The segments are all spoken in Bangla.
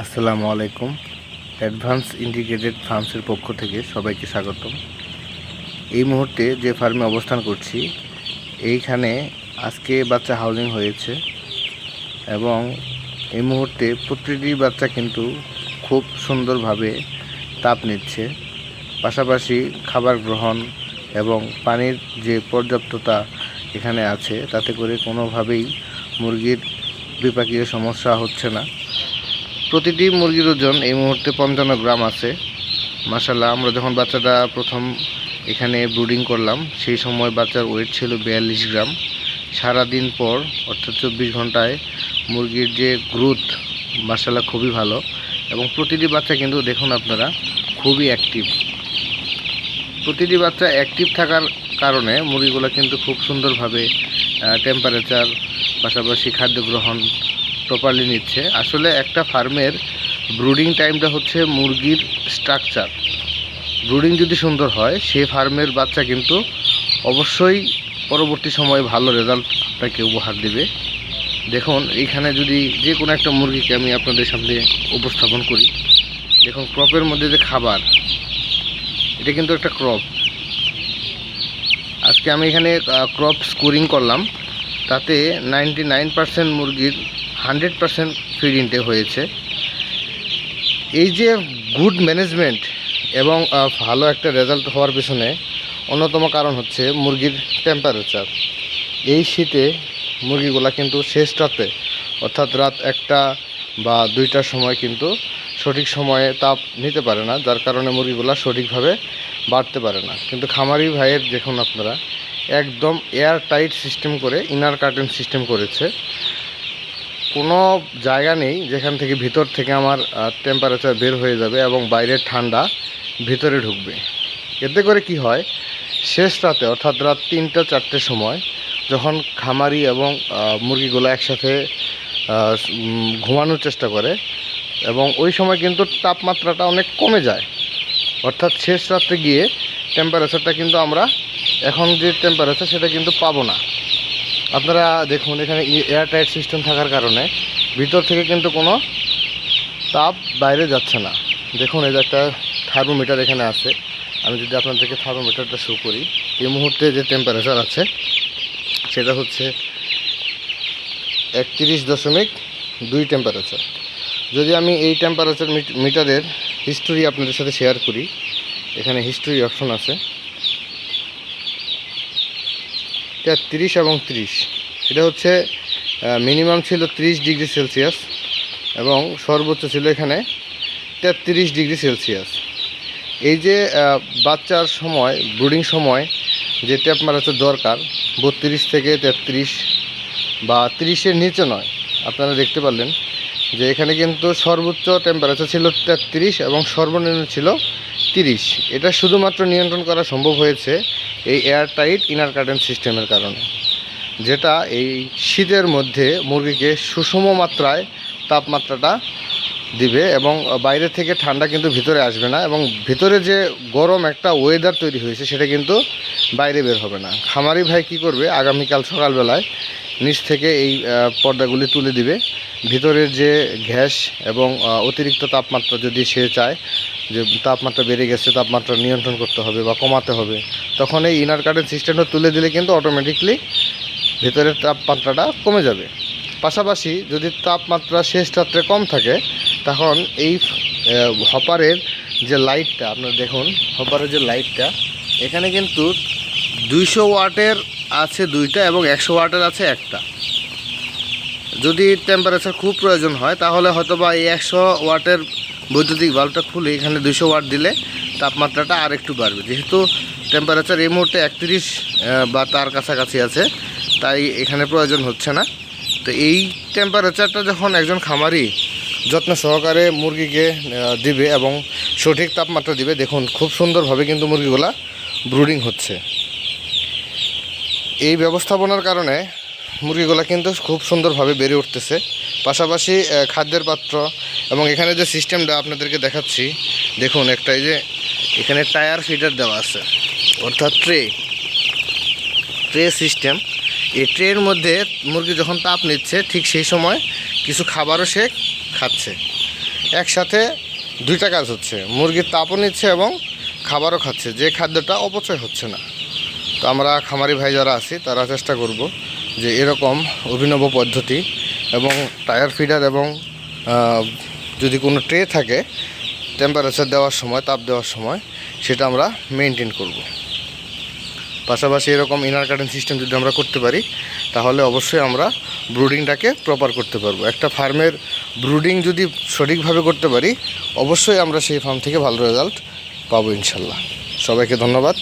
আসসালামু আলাইকুম। অ্যাডভান্স ইন্টিগ্রেটেড ফার্মসের পক্ষ থেকে সবাইকে স্বাগতম। এই মুহূর্তে যে ফার্মে অবস্থান করছি, এইখানে আজকে বাচ্চা হাউজিং হয়েছে এবং এই মুহূর্তে প্রতিটি বাচ্চা কিন্তু খুব সুন্দরভাবে তাপ নিচ্ছে। পাশাপাশি খাবার গ্রহণ এবং পানির যে পর্যাপ্ততা এখানে আছে, তাতে করে কোনোভাবেই মুরগির বিপাকীয় সমস্যা হচ্ছে না। প্রতিটি মুরগির ওজন এই মুহূর্তে পঞ্চান্ন গ্রাম আছে। মাসাল্লাহ আমরা যখন বাচ্চাটা প্রথম এখানে ব্রুডিং করলাম, সেই সময় বাচ্চার ওয়েট ছিল বিয়াল্লিশ গ্রাম। সারা দিন পর, অর্থাৎ চব্বিশ ঘন্টায় মুরগির যে গ্রোথ মাসাল্লাহ খুবই ভালো। এবং প্রতিটি বাচ্চা কিন্তু দেখুন আপনারা, খুবই অ্যাক্টিভ। প্রতিটি বাচ্চা অ্যাক্টিভ থাকার কারণে মুরগিগুলো কিন্তু খুব সুন্দরভাবে টেম্পারেচার পাশাপাশি খাদ্য গ্রহণ প্রপারলি নিচ্ছে। আসলে একটা ফার্মের ব্রুডিং টাইমটা হচ্ছে মুরগির স্ট্রাকচার ব্রুডিং যদি সুন্দর হয় সেই ফার্মের বাচ্চা কিন্তু অবশ্যই পরবর্তী সময়ে ভালো রেজাল্ট আপনাকে উপহার দেবে। দেখুন এইখানে যদি যে কোনো একটা মুরগিকে আমি আপনাদের সামনে উপস্থাপন করি। দেখুন ক্রপের মধ্যে যে খাবার, এটা কিন্তু একটা ক্রপ আজকে আমি এখানে ক্রপ স্কোরিং করলাম। তাতে নাইনটি নাইন পার্সেন্ট মুরগির হান্ড্রেড পার্সেন্ট ফিড ইনটেক হয়েছে। এই যে গুড ম্যানেজমেন্ট এবং ভালো একটা রেজাল্ট হওয়ার পিছনে অন্যতম কারণ হচ্ছে মুরগির টেম্পারেচার এই শীতে মুরগিগুলা কিন্তু শেষ রাতে, অর্থাৎ রাত একটা বা দুইটার সময় কিন্তু সঠিক সময়ে তাপ নিতে পারে না, যার কারণে মুরগিগুলা সঠিকভাবে বাড়তে পারে না। কিন্তু খামারি ভাইয়ের দেখুন আপনারা, একদম এয়ার টাইট সিস্টেম করে ইনার কার্টেন সিস্টেম করেছে। কোনো জায়গা নেই যেখান থেকে ভিতর থেকে আমার টেম্পারেচার বের হয়ে যাবে এবং বাইরের ঠান্ডা ভিতরে ঢুকবে। এতে করে কি হয়, শেষ রাতে অর্থাৎ রাত তিনটা চারটের সময় যখন খামারি এবং মুরগিগুলো একসাথে ঘুমানোর চেষ্টা করে এবং ওই সময় কিন্তু তাপমাত্রাটা অনেক কমে যায়। অর্থাৎ শেষ রাত্রে গিয়ে টেম্পারেচারটা কিন্তু আমরা, এখন যে টেম্পারেচার সেটা কিন্তু পাবো না। আপনারা দেখুন, এখানে এয়ার টাইট সিস্টেম থাকার কারণে ভিতর থেকে কিন্তু কোনো তাপ বাইরে যাচ্ছে না। দেখুন, এই যে একটা থার্মোমিটার এখানে আছে। আমি যদি আপনাদেরকে থার্মোমিটারটা শো করি, এই মুহূর্তে যে টেম্পারেচার আছে, সেটা হচ্ছে একত্রিশ দশমিক দুই টেম্পারেচার যদি আমি এই টেম্পারেচার মিটারের হিস্টোরি আপনাদের সাথে শেয়ার করি, এখানে হিস্টোরি অপশন আছে। তেত্রিশ এবং ত্রিশ। এটা হচ্ছে মিনিমাম ছিল ত্রিশ ডিগ্রি সেলসিয়াস এবং সর্বোচ্চ ছিল এখানে তেত্রিশ ডিগ্রি সেলসিয়াস। এই যে বাচ্চার সময়, ব্রুডিং সময় যে টেম্পারেচার দরকার, বত্রিশ থেকে তেত্রিশ বা তিরিশের নিচে নয়, আপনারা দেখতে পারলেন যে এখানে কিন্তু সর্বোচ্চ টেম্পারেচার ছিল তেত্রিশ এবং সর্বনিম্ন ছিল তিরিশ। এটা শুধুমাত্র নিয়ন্ত্রণ করা সম্ভব হয়েছে এই এয়ার টাইট ইনার কার্টেন সিস্টেমের কারণে, যেটা এই শীতের মধ্যে মুরগিকে সুষম মাত্রায় তাপমাত্রাটা দিবে এবং বাইরে থেকে ঠান্ডা কিন্তু ভিতরে আসবে না এবং ভিতরে যে গরম একটা ওয়েদার তৈরি হয়েছে সেটা কিন্তু বাইরে বের হবে না। খামারি ভাই কি করবে? আগামীকাল সকালবেলায় নিচ থেকে এই পর্দাগুলি তুলে দিবে। ভিতরের যে গ্যাস এবং অতিরিক্ত তাপমাত্রা যদি সে চায়, যে তাপমাত্রা বেড়ে গেছে, তাপমাত্রা নিয়ন্ত্রণ করতে হবে বা কমাতে হবে, তখন এই ইনার কার্টেন সিস্টেমটা তুলে দিলে কিন্তু অটোমেটিকলি ভেতরের তাপমাত্রাটা কমে যাবে। পাশাপাশি যদি তাপমাত্রা শেষ রাত্রে কম থাকে, তখন এই হপারের যে লাইটটা আপনারা দেখুন, হপারের যে লাইটটা এখানে কিন্তু দুইশো ওয়াটের আছে দুইটা এবং একশো ওয়াটের আছে একটা। যদি টেম্পারেচার খুব প্রয়োজন হয়, তাহলে হয়তো বা এই একশো ওয়াটের বৈদ্যুতিক বাল্বটা খুলে এখানে দুশো ওয়াট দিলে তাপমাত্রাটা আর একটু বাড়বে। যেহেতু টেম্পারেচার এই মুহূর্তে একত্রিশ বা তার কাছাকাছি আছে, তাই এখানে প্রয়োজন হচ্ছে না। তো এই টেম্পারেচারটা যখন একজন খামারি যত্ন সহকারে মুরগিকে দিবে এবং সঠিক তাপমাত্রা দিবে, দেখুন খুব সুন্দরভাবে কিন্তু মুরগিগুলা ব্রুডিং হচ্ছে। এই ব্যবস্থাপনার কারণে মুরগিগুলো কিন্তু খুব সুন্দরভাবে বেড়ে উঠতেছে। পাশাপাশি খাদ্যের পাত্র এবং এখানে যে সিস্টেমটা আপনাদেরকে দেখাচ্ছি, দেখুন একটা এই যে এখানে টায়ার ফিডার দেওয়া আছে। অর্থাৎ ট্রে। Tray system. এই ট্রের মধ্যে মুরগি যখন তাপ নিচ্ছে, ঠিক সেই সময় কিছু খাবারও সে খাচ্ছে। একসাথে দুইটা কাজ হচ্ছে। মুরগির তাপও নিচ্ছে এবং খাবারও খাচ্ছে। যে খাদ্যটা অপচয় হচ্ছে না। তো আমরা খামারি ভাই যারা আছি, তারা চেষ্টা করব যে এরকম অভিনব পদ্ধতি এবং টায়ার ফিডার এবং যদি কোনো ট্রে থাকে টেম্পারেচার দেওয়ার সময়, তাপ দেওয়ার সময়, সেটা আমরা মেনটেন করব। পাশাপাশি এরকম ইনার কার্টেন সিস্টেম যদি আমরা করতে পারি, তাহলে অবশ্যই আমরা ব্রুডিংটাকে প্রপার করতে পারব। একটা ফার্মের ব্রুডিং যদি সঠিকভাবে করতে পারি, অবশ্যই আমরা সেই ফার্ম থেকে ভালো রেজাল্ট পাবো ইনশাল্লাহ। সবাইকে ধন্যবাদ।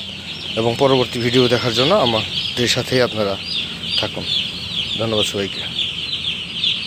এবং পরবর্তী ভিডিও দেখার জন্য আমাদের সাথেই আপনারা থাকুন। ধন্যবাদ সবাইকে।